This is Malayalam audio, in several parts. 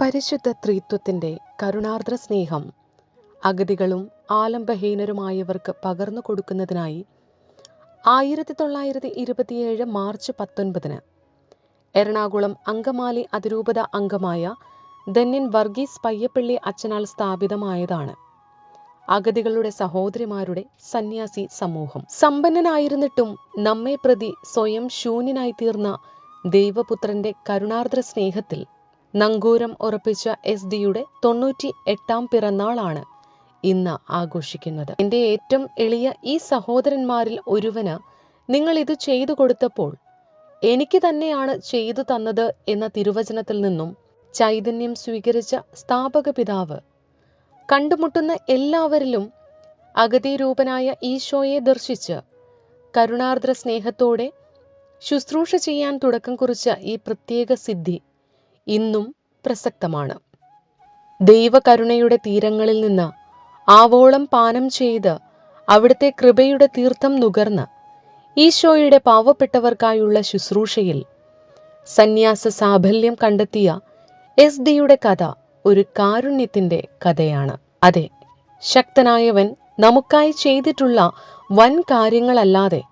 പരിശുദ്ധ ത്രിത്വത്തിന്റെ കരുണാർദ്ര സ്നേഹം അഗതികളും ആലംബഹീനരുമായവർക്ക് പകർന്നു കൊടുക്കുന്നതിനായി ആയിരത്തി തൊള്ളായിരത്തി ഇരുപത്തിയേഴ് മാർച്ച് പത്തൊൻപതിന് എറണാകുളം അങ്കമാലി അതിരൂപത അംഗമായ ധന്യൻ വർഗീസ് പയ്യപ്പള്ളി അച്ഛനാൽ സ്ഥാപിതമായതാണ് അഗതികളുടെ സഹോദരിമാരുടെ സന്യാസി സമൂഹം. സമ്പന്നനായിരുന്നിട്ടും നമ്മെ പ്രതി സ്വയം ശൂന്യനായി തീർന്ന ദൈവപുത്രന്റെ കരുണാർദ്ര സ്നേഹത്തിൽ നങ്കൂരം ഉറപ്പിച്ച എസ് ഡിയുടെ തൊണ്ണൂറ്റി എട്ടാം പിറന്നാളാണ് ഇന്ന് ആഘോഷിക്കുന്നത്. എന്റെ ഏറ്റവും എളിയ ഈ സഹോദരന്മാരിൽ ഒരുവന് നിങ്ങൾ ഇത് ചെയ്തു കൊടുത്തപ്പോൾ എനിക്ക് തന്നെയാണ് ചെയ്തു തന്നത് എന്ന തിരുവചനത്തിൽ നിന്നും ചൈതന്യം സ്വീകരിച്ച സ്ഥാപക പിതാവ് കണ്ടുമുട്ടുന്ന എല്ലാവരിലും അഗതിരൂപനായ ഈശോയെ ദർശിച്ച് കരുണാർദ്ര സ്നേഹത്തോടെ ശുശ്രൂഷ ചെയ്യാൻ തുടക്കം കുറിച്ച ഈ പ്രത്യേക സിദ്ധി ഇന്നും പ്രസക്തമാണ്. ദൈവകരുണയുടെ തീരങ്ങളിൽ നിന്ന് ആവോളം പാനം ചെയ്ത് അവിടുത്തെ കൃപയുടെ തീർത്ഥം നുകർന്ന് ഈശോയുടെ പാവപ്പെട്ടവർക്കായുള്ള ശുശ്രൂഷയിൽ സന്യാസ സാഫല്യം കണ്ടെത്തിയ എസ് ഡിയുടെ കഥ ഒരു കാരുണ്യത്തിന്റെ കഥയാണ്. അതെ ശക്തനായവൻ നമുക്കായി ചെയ്തിട്ടുള്ള വൻ കാര്യങ്ങളല്ലാതെ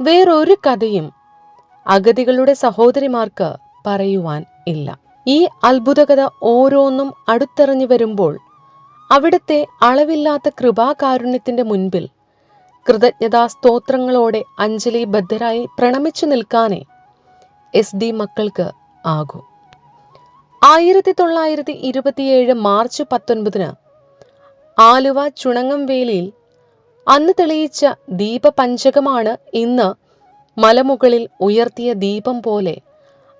വേറൊരു കഥയും അഗതികളുടെ സഹോദരിമാർക്ക് പറയുവാൻ ഇല്ല. ഈ അത്ഭുതകഥ ഓരോന്നും അടുത്തെറിഞ്ഞു വരുമ്പോൾ അവിടുത്തെ അളവില്ലാത്ത കൃപാകാരുണ്യത്തിന്റെ മുൻപിൽ കൃതജ്ഞതാ സ്തോത്രങ്ങളോടെ അഞ്ജലി ബദ്ധരായി പ്രണമിച്ചു നിൽക്കാനേ എസ് ഡി മക്കൾക്ക് ആകൂ. ആയിരത്തി തൊള്ളായിരത്തി ഇരുപത്തിയേഴ് മാർച്ച് പത്തൊൻപതിന് ആലുവ ചുണങ്ങംവേലിയിൽ അന്ന് തെളിയിച്ച ദീപപഞ്ചകമാണ് ഇന്ന് മലമുകളിൽ ഉയർത്തിയ ദീപം പോലെ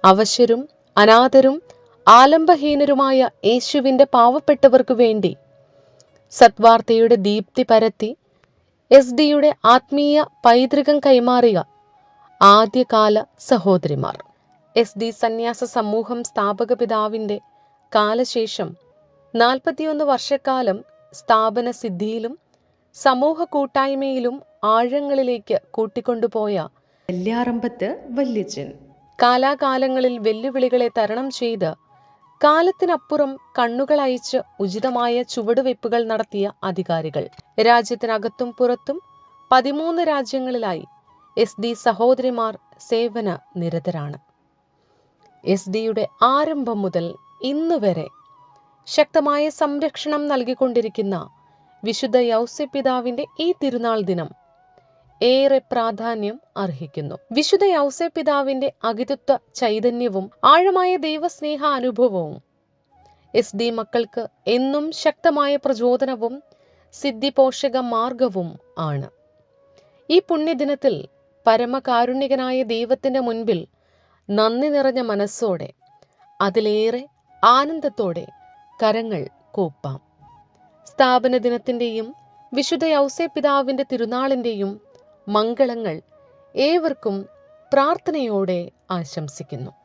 അവശരും അനാഥരും ആലംബഹീനരുമായ യേശുവിന്റെ പാവപ്പെട്ടവർക്കു വേണ്ടി സത്വാർത്തയുടെ ദീപ്തി പരത്തി എസ് ഡിയുടെ ആത്മീയ പൈതൃകം കൈമാറിയ ആദ്യകാല സഹോദരിമാർ. എസ് ഡി സന്യാസ സമൂഹം സ്ഥാപക പിതാവിന്റെ കാലശേഷം നാൽപ്പത്തിയൊന്ന് വർഷക്കാലം സ്ഥാപന സിദ്ധിയിലും സമൂഹ കൂട്ടായ്മയിലും ആഴങ്ങളിലേക്ക് കൂട്ടിക്കൊണ്ടുപോയ വല്യാറമ്പത്ത് വല്യച്ചൻ കാലാകാലങ്ങളിൽ വെല്ലുവിളികളെ തരണം ചെയ്ത് കാലത്തിനപ്പുറം കണ്ണുകളയച്ച് ഉചിതമായ ചുവടുവയ്പ്പുകൾ നടത്തിയ അധികാരികൾ. രാജ്യത്തിനകത്തും പുറത്തും പതിമൂന്ന് രാജ്യങ്ങളിലായി എസ് ഡി സഹോദരിമാർ സേവന നിരതരാണ്. എസ് ഡിയുടെ ആരംഭം മുതൽ ഇന്ന് വരെ ശക്തമായ സംരക്ഷണം നൽകിക്കൊണ്ടിരിക്കുന്ന വിശുദ്ധ യൗസ്യ പിതാവിന്റെ ഈ തിരുനാൾ ദിനം ഏറെ പ്രാധാന്യം അർഹിക്കുന്നു. വിശുദ്ധ യൗസപിതാവിന്റെ അകിതത്വ ചൈതന്യവും ആഴമായ ദൈവസ്നേഹ അനുഭവവും എസ് ഡി മക്കൾക്ക് എന്നും ശക്തമായ പ്രചോദനവും സിദ്ധിപോഷക മാർഗവും ആണ്. ഈ പുണ്യദിനത്തിൽ പരമകാരുണ്യകനായ ദൈവത്തിന്റെ മുൻപിൽ നന്ദി നിറഞ്ഞ മനസ്സോടെ അതിലേറെ ആനന്ദത്തോടെ കരങ്ങൾ കൂപ്പാം. സ്ഥാപന ദിനത്തിന്റെയും വിശുദ്ധ യൗസേ പിതാവിന്റെ തിരുനാളിന്റെയും മംഗളങ്ങൾ ഏവർക്കും പ്രാർത്ഥനയോടെ ആശംസിക്കുന്നു.